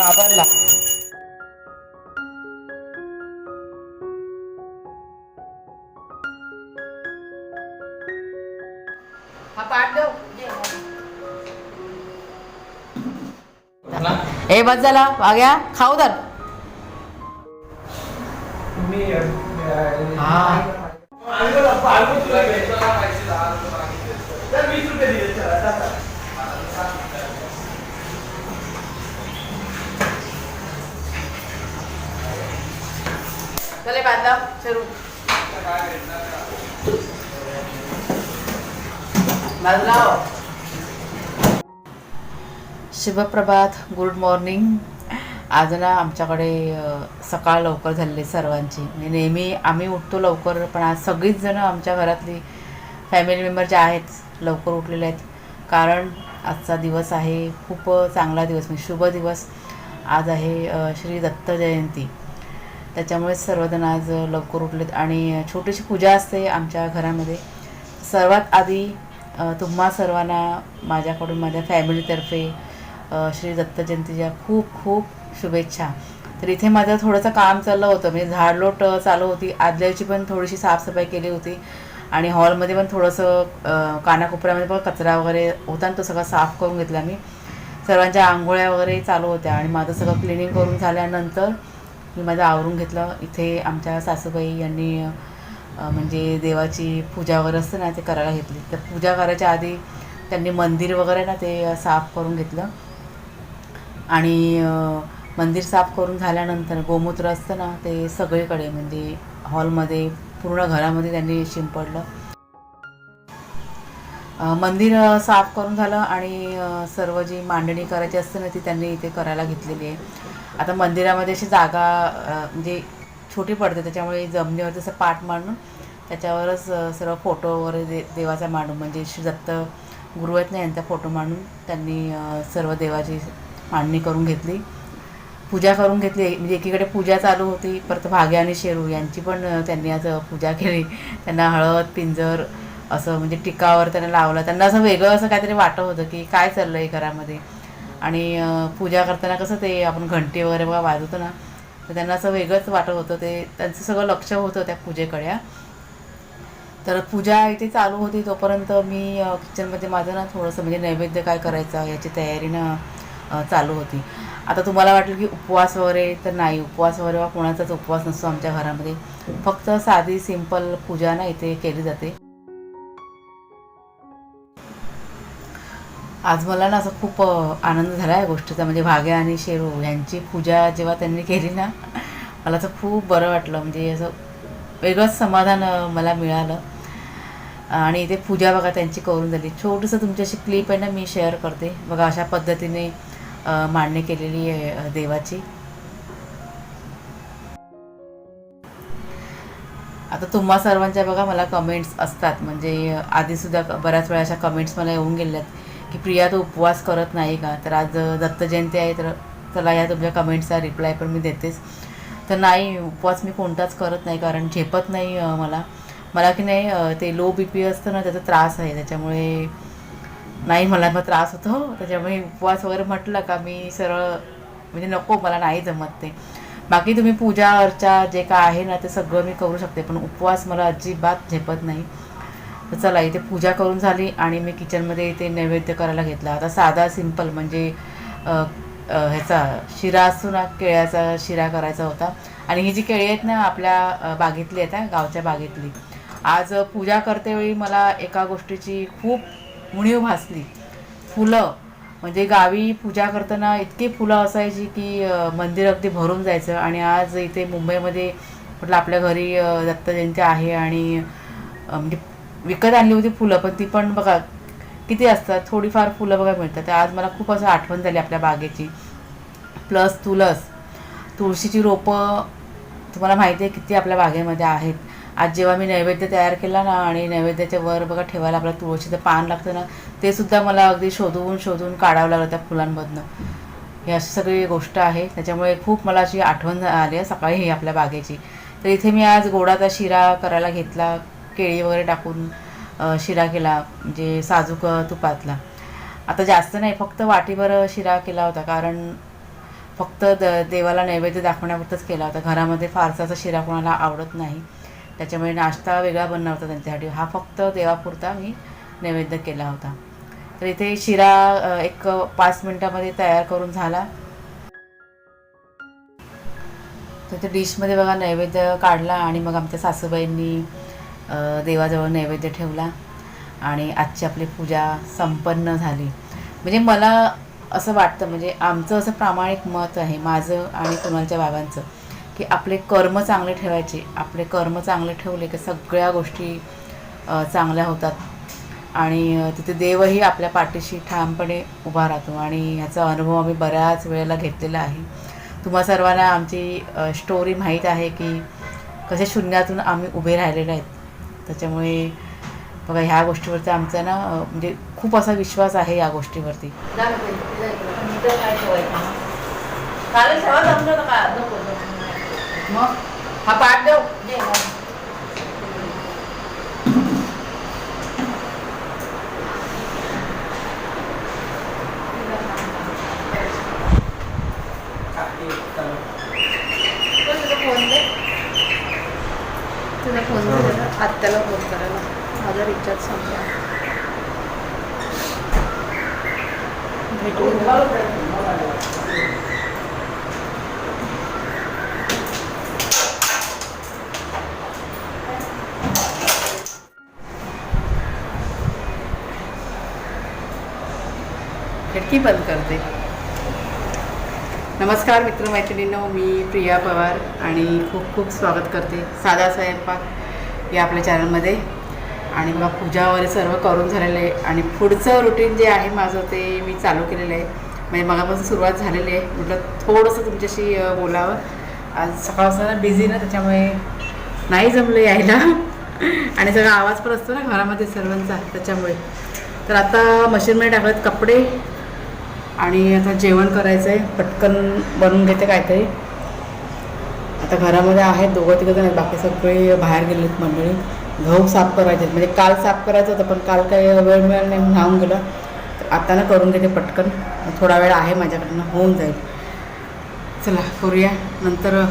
घाबरला. हा ए बस झाला. वाग्या खाऊ तर. हा. चले बांधा सुरू शुभप्रभात गुड मॉर्निंग आज ना आमच्याकडे सकाळ लवकर झालेली सर्वांची. म्हणजे नेहमी आम्ही उठतो लवकर पण आज सगळीच जणं आमच्या घरातली फॅमिली मेंबर जे आहेत लवकर उठलेले आहेत. कारण आजचा दिवस आहे खूप चांगला दिवस म्हणजे शुभ दिवस. आज आहे श्री दत्त जयंती. त्याच्यामुळे सर्वजण आज लवकर उठलेत आणि छोटीशी पूजा असते आमच्या घरामध्ये. सर्वात आधी तुम्हा सर्वांना माझ्याकडून माझ्या फॅमिलीतर्फे श्री दत्त जयंतीच्या खूप खूप शुभेच्छा. तर इथे माझं थोडंसं काम चाललं होतं. म्हणजे झाडलोट चालू होती. आदल्याची पण थोडीशी साफसफाई केली होती. आणि हॉलमध्ये पण थोडंसं कानाकोपऱ्यामध्ये पण कचरा वगैरे होता आणि तो सगळा साफ करून घेतला मी. सर्वांच्या आंघोळ्या वगैरे चालू होत्या आणि माझं सगळं क्लिनिंग करून झाल्यानंतर मी माझं आवरून घेतलं. इथे आमच्या सासूबाई यांनी म्हणजे देवाची पूजा वगैरे असते ना ते करायला घेतली. तर पूजा करायच्या आधी त्यांनी मंदिर वगैरे ना ते साफ करून घेतलं. आणि मंदिर साफ करून झाल्यानंतर गोमूत्र असतं ना ते सगळीकडे म्हणजे हॉलमध्ये पूर्ण घरामध्ये त्यांनी शिंपडलं. मंदिर साफ करून झालं आणि सर्व जी मांडणी करायची असते ना ती त्यांनी इथे करायला घेतलेली आहे. आता मंदिरामध्ये अशी जागा म्हणजे छोटी पडते त्याच्यामुळे जमिनीवर जसं पाठ मांडून त्याच्यावरच सर्व फोटो वगैरे दे देवाचा मांडून म्हणजे श्री दत्त गुरु आहेत ना यांचा फोटो मांडून त्यांनी सर्व देवाची मांडणी करून घेतली. पूजा करून घेतली म्हणजे एकीकडे पूजा चालू होती परत भाग्या आणि शेरू यांची पण त्यांनी आज पूजा केली. त्यांना हळद पिंजर असं म्हणजे टिकावर त्यांना लावलं. त्यांना असं वेगळं असं काहीतरी वाटत होतं की काय चाललं आहे घरामध्ये. आणि पूजा करताना कसं ते आपण घंटी वगैरे बघा वाजवतो ना तर त्यांना असं वेगळंच वाटत होतं. ते त्यांचं सगळं लक्ष होतं त्या पूजेकडे. तर पूजा इथे चालू होती तोपर्यंत मी किचनमध्ये माझं ना थोडंसं म्हणजे नैवेद्य काय करायचं याची तयारी ना चालू होती. आता तुम्हाला वाटेल की उपवास वगैरे तर नाही. उपवास वगैरे कोणाचाच उपवास नसतो आमच्या घरामध्ये. फक्त साधी सिंपल पूजा ना इथे केली जाते. आज मला ना असं खूप आनंद झाला या गोष्टीचा. म्हणजे भाग्या आणि शेरू यांची पूजा जेव्हा त्यांनी केली ना मला असं खूप बरं वाटलं. म्हणजे असं वेगळंच समाधान मला मिळालं. आणि इथे पूजा बघा त्यांची करून झाली. छोटंसं तुमच्याशी क्लिप आहे ना मी शेअर करते. बघा अशा पद्धतीने मांडणी केलेली आहे देवाची. आता तुम्हा सर्वांच्या बघा मला कमेंट्स असतात. म्हणजे आधीसुद्धा बऱ्याच वेळा अशा कमेंट्स मला येऊन गेल्यात. की प्रिया तू उपवास करत नाही का? तर आज दत्त जयंती आहे तर चला या तुमच्या कमेंट्सचा रिप्लाय पण मी देतेच. तर नाही उपवास मी कोणताच करत नाही कारण झेपत नाही मला. मला की नाही ते लो बी पी असतं ना त्याचा त्रास आहे. त्याच्यामुळे नाही मला मग त्रास होतो. त्याच्यामुळे उपवास वगैरे म्हटलं का मी सरळ म्हणजे नको मला नाही जमत ते. बाकी तुम्ही पूजा अर्चा जे काय आहे ना ते सगळं मी करू शकते पण उपवास मला अजिबात झेपत नाही. तर चला इथे पूजा करून झाली आणि मी किचनमध्ये इथे नैवेद्य करायला घेतला. आता साधा सिंपल म्हणजे ह्याचा शिरा असतो ना केळ्याचा शिरा करायचा होता. आणि ही जी केळी आहेत ना आपल्या बागेतली आहेत गावच्या बागेतली. आज पूजा करतेवेळी मला एका गोष्टीची खूप उणीव भासली. फुलं. म्हणजे गावी पूजा करताना इतकी फुलं असायची की मंदिर अगदी भरून जायचं. आणि आज इथे मुंबईमध्ये म्हटलं आपल्या घरी दत्त जयंती आहे आणि म्हणजे विकत आणली होती फुलं पण ती पण बघा किती असतात? थोडीफार फुलं बघा मिळतात. तर आज मला खूप असं आठवण झाली आपल्या बागेची. प्लस तुळस तुळशीची रोपं तुम्हाला माहिती आहे किती आपल्या बागेमध्ये आहेत. आज जेव्हा मी नैवेद्य तयार केला ना आणि नैवेद्याच्या वर बघा ठेवायला आपलं तुळशीचं पान लागतं ना ते सुद्धा मला अगदी शोधून शोधून काढावं लागलं त्या फुलांमधनं. ही अशी सगळी गोष्ट आहे. त्याच्यामुळे खूप मला अशी आठवण आली आहे सकाळी ही आपल्या बागेची. तर इथे मी आज गोडाचा शिरा करायला घेतला. केळी वगैरे टाकून शिरा केला म्हणजे साजूक तुपातला. आता जास्त नाही फक्त वाटीभर शिरा केला होता कारण फक्त द देवाला नैवेद्य दाखवण्यापुरतंच केला होता. घरामध्ये फारसा असा शिरा कोणाला आवडत नाही. त्याच्यामुळे नाश्ता वेगळा बनला होता त्यांच्यासाठी. हा फक्त देवापुरता मी नैवेद्य केला होता. तर इथे शिरा एक पाच मिनटामध्ये तयार करून झाला. तर ते डिशमध्ये बघा नैवेद्य काढला आणि मग आमच्या सासूबाईंनी देवाजवळ नैवेद्य ठेवला आणि आजची आपली पूजा संपन्न झाली. म्हणजे मला असं वाटतं म्हणजे आमचं असं प्रामाणिक मत आहे माझं आणि कुणालच्या बाबांचं की आपले कर्म चांगले ठेवायचे आपले कर्म चांगले ठेवले की सगळ्या गोष्टी चांगल्या होतात. आणि तिथे देवही आपल्या पाठीशी ठामपणे उभा राहतो आणि ह्याचा अनुभव आम्ही बऱ्याच वेळेला घेतलेला आहे. तुम्हा सर्वांना आमची स्टोरी माहीत आहे की कसे शून्यातून आम्ही उभे राहिलेले आहेत. त्याच्यामुळे बघा ह्या गोष्टीवरती आमचा ना म्हणजे खूप असा विश्वास आहे या गोष्टीवरती. मग? हा पाठ देऊ तुला फोन करायला आत्याला फोन करायला संपला भेटून खिडकी बंद करते. नमस्कार मित्रमैत्रिणींनो मी प्रिया पवार आणि खूप खूप स्वागत करते साधा स्वयंपाक या आपल्या चॅनलमध्ये आणि मग पूजा वगैरे सर्व करून झालेलं आहे. आणि पुढचं रुटीन जे आहे माझं ते मी चालू केलेलं आहे. म्हणजे मगापासून सुरुवात झालेली आहे. म्हटलं थोडंसं तुमच्याशी बोलावं. आज सकाळपासून बिझी ना त्याच्यामुळे नाही जमलं यायला. आणि सगळा आवाज पण असतो ना घरामध्ये सर्वांचा त्याच्यामुळे. तर आता मशीनमध्ये टाकलेत कपडे. आणि आता जेवण करायचं आहे पटकन बनवून घेते काहीतरी. आता घरामध्ये आहेत दोघं तिघं जण आहेत. बाकी सगळे बाहेर गेलेत मंडळी. गहू साफ करायचे. म्हणजे काल साफ करायचं होतं पण काल काही वेळ मिळाला नाही न्हावून राहून गेलं. तर आता ना करून घेते पटकन. थोडा वेळ आहे माझ्याकडनं होऊन जाईल. चला करूया. नंतर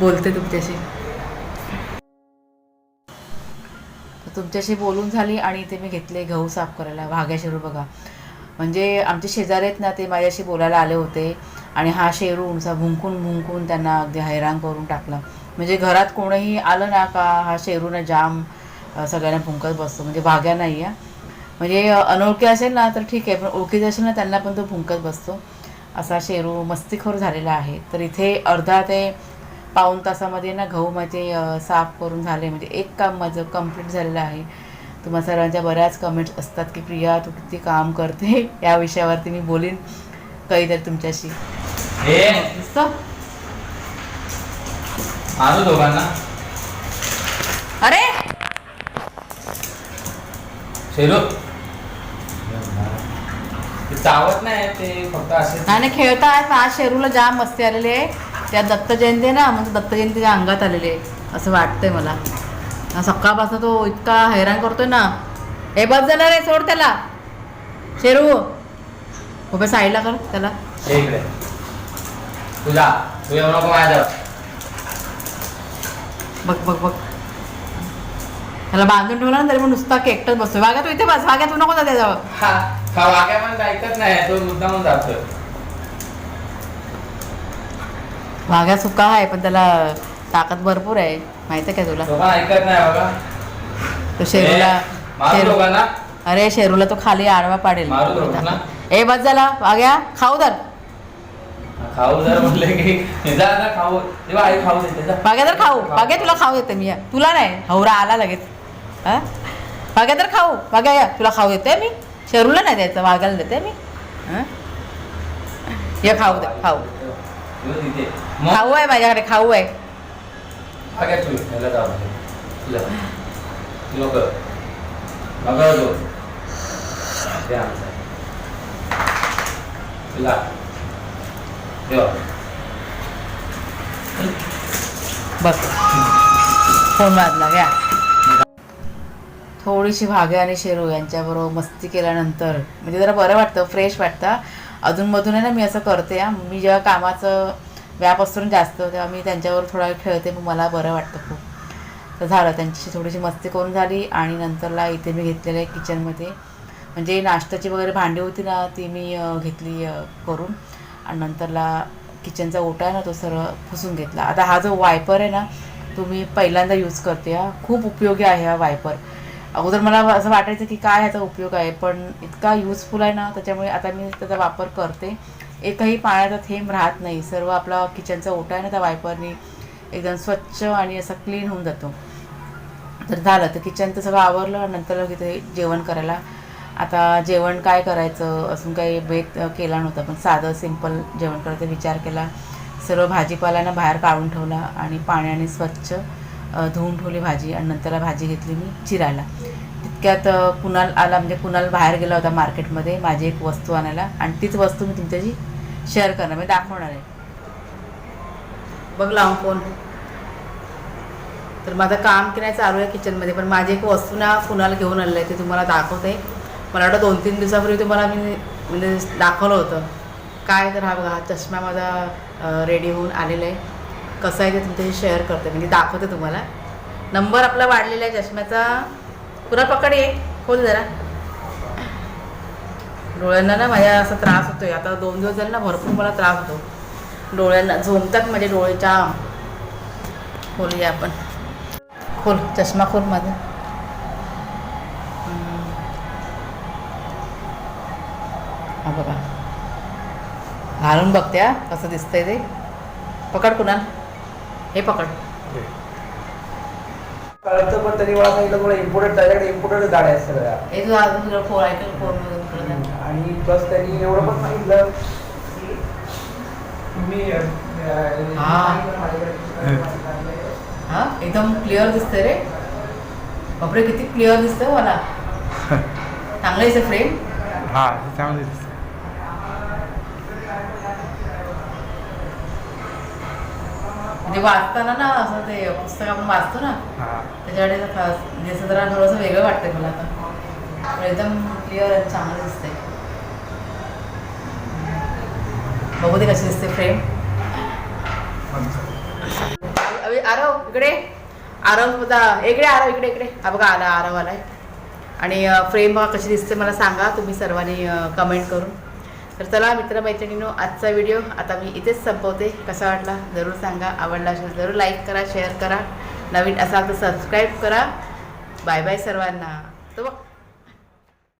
बोलते तुमच्याशी. तुमच्याशी बोलून झाली आणि इथे मी घेतले गहू साफ करायला. भाग्या शेरू बघा. म्हणजे आमचे शेजारी आहेत ना ते माझ्याशी बोलायला आले होते. आणि हा शेरू उंचा भुंकून भुंकून त्यांना अगदी हैराण करून टाकला. म्हणजे घरात कोणीही आलं ना का हा शेरू ना जाम सगळ्यांना भुंकत बसतो. म्हणजे भाग्या नाही आहे म्हणजे अनोळखी असेल ना तर ठीक आहे पण ओळखीचे असेल ना त्यांना पण तो भुंकत बसतो. असा शेरू मस्तीखोर झालेला आहे. तर इथे अर्धा ते पाऊण तासामध्ये ना गहू माझे साफ करून झाले. म्हणजे एक काम माझं कंप्लीट झालेलं आहे. तुम्हा सर्वांच्या बऱ्याच कमेंट्स असतात की प्रिया तू किती काम करते? या विषयावरती मी बोलीन. कधीतरी तुमच्याशी. दिसतं? आणू दोघांना. अरे! शेरू ते चावत नाही ते फक्त असे आणि खेळता आहेत आज शेरूला जाम मस्ती आलेली आहे. त्या दत्त जयंती आहे ना म्हणजे दत्त जयंतीच्या अंगात आलेली आहे असं वाटतंय मला. हा सकाळपासून तो इतका हैराण करतोय ना. हे बस झालं रे सोड त्याला. शेरू. उभे साईडला कर त्याला. हे इकडे. तुझा तू नको माझ्याजवळ. बघ बघ बघ. त्याला बांधून ठेवला ना तरी पण नुसता केकटच बसतो वाग्या तू इथे बस वाग्या तू नको जा त्याच्यावर. हा हा वाग्या पण ऐकत नाही तो मुद्दामून जातोय. वाघ्या सुका आहे पण त्याला ताकद भरपूर आहे. माहिती आहे का तुला? ऐकत नाही बघा तो शेरूला अरे शेरूला तो खाली आडवा पाडेल? ए बस झाला वाग्या खाऊ तर. खाऊ जर म्हणले की जा जा खाऊ. तेव्हा आई खाऊ देते जा. तर खाऊ. वाग्या तुला खाऊ देते मी. तुला नाही. हवरा आला लगेच. हा? वाग्या तर खाऊ. वाग्या या. तुला खाऊ देते मी. शेरूला नाही द्यायचं. वाग्याला देते मी. हा? ये खाऊ दे खाऊ. खाऊ आहे माझ्याकडे खाऊ आहे. तुला बघ. फोन वाजला घ्या. थोडीशी भाग्या आणि शेरू यांच्याबरोबर मस्ती केल्यानंतर म्हणजे जरा बरं वाटतं फ्रेश वाटतं. अधूनमधून आहे ना मी असं करते हा. मी जेव्हा कामाचं व्याप असून जास्त तेव्हा मी त्यांच्यावर थोडा वेळ खेळते मग मला बरं वाटतं खूप. तर झालं त्यांच्याशी थोडीशी मस्ती करून झाली आणि नंतरला इथे मी घेतलेलं आहे किचनमध्ये म्हणजे नाश्त्याची वगैरे भांडी होती ना ती मी घेतली करून. आणि नंतरला किचनचा ओटा आहे ना तो सरळ पुसून घेतला. आता हा जो वायपर आहे ना तो मी पहिल्यांदा यूज करते हा. खूप उपयोगी आहे हा वायपर. अगोदर मला असं वाटायचं की काय ह्याचा उपयोग आहे पण इतका युजफुल आहे ना त्याच्यामुळे आता मी त्याचा वापर करते. एकही पाण्याचा थेंब राहत नाही. सर्व आपला किचनचा ओटा आहे ना त्या वायपरनी एकदम स्वच्छ आणि असा क्लीन होऊन जातो. तर झालं. तर किचनचं सगळं आवरलं नंतर तिथे जेवण करायला आता जेवण काय करायचं? असून काही बेत केला नव्हता पण साधं सिंपल जेवण करायचा विचार केला. सर्व भाजीपाल्यानं बाहेर काढून ठेवला आणि पाण्याने स्वच्छ धुवून ठेवली भाजी आणि नंतर भाजी घेतली मी चिरायला. तितक्यात कुणाल आला म्हणजे कुणाल बाहेर गेला होता मार्केटमध्ये माझी एक वस्तू आणायला आणि तीच वस्तू मी तुमच्याशी शेअर करणार मी दाखवणार आहे. बघ लावून फोन तर माझं काम की नाही चालू आहे किचनमध्ये पण माझी एक वस्तू ना कुणाला घेऊन आलेलं आहे ते तुम्हाला दाखवते. मला वाटतं दोन तीन दिवसापूर्वी तुम्हाला मी म्हणजे दाखवलं होतं. काय तर हा बघा हा चष्मा माझा रेडी होऊन आलेला आहे. कसं आहे ते तुमच्याशी शेअर करते. म्हणजे दाखवते तुम्हाला. नंबर आपला वाढलेला आहे चष्म्याचा. पुन्हा पकड ये. खोल जरा. डोळ्यांना ना माझ्या असा त्रास होतोय. आता दोन दिवस झाले ना भरपूर मला त्रास होतो. डोळ्यांना झोमतात माझे डोळ्याच्या खोल खोलूया आपण. खोल. चष्मा खोल माझा. हा बघा. घालून बघते हा कसं दिसतंय ते. पकड कुणाल हे पकड. कळतं पण तरी मला सांगितलं मला इम्पोर्टेड त्याच्याकडे इम्पोर्टेड गाड्या आहेत सगळ्या. हे तुझा अजून तुला फोन ऐकल फोन आणि प्लस त्यांनी एवढं पण सांगितलं की अं, अं, हा. माझ्याकडे हा? एकदम क्लिअर दिसतंय रे. बापरे किती क्लिअर दिसतंय मला. चांगलं आहे फ्रेम हा चांगलं दिसतं म्हणजे वाचताना ना असं ते पुस्तक आपण वाचतो ना त्याच्याकडे असं खास म्हणजे असं जरा थोडंसं वेगळं वाटतंय मला आता. पण एकदम क्लिअर आणि चांगलं दिसतंय. बघू दे कशी दिसते फ्रेम आरव इकडे. आरव इकडे आरव इकडे इकडे. हा बघा आला आरव आलाय. आणि फ्रेम बघा कशी दिसते मला सांगा. तुम्ही सर्वांनी कमेंट करून. तर चला मित्रमैत्रिणींनो आजचा व्हिडिओ आता मी इथेच संपवते. कसा वाटला? जरूर सांगा. आवडला असेल जरूर लाईक करा शेअर करा. नवीन असाल तर सबस्क्राईब करा. बाय बाय सर्वांना. तो बघ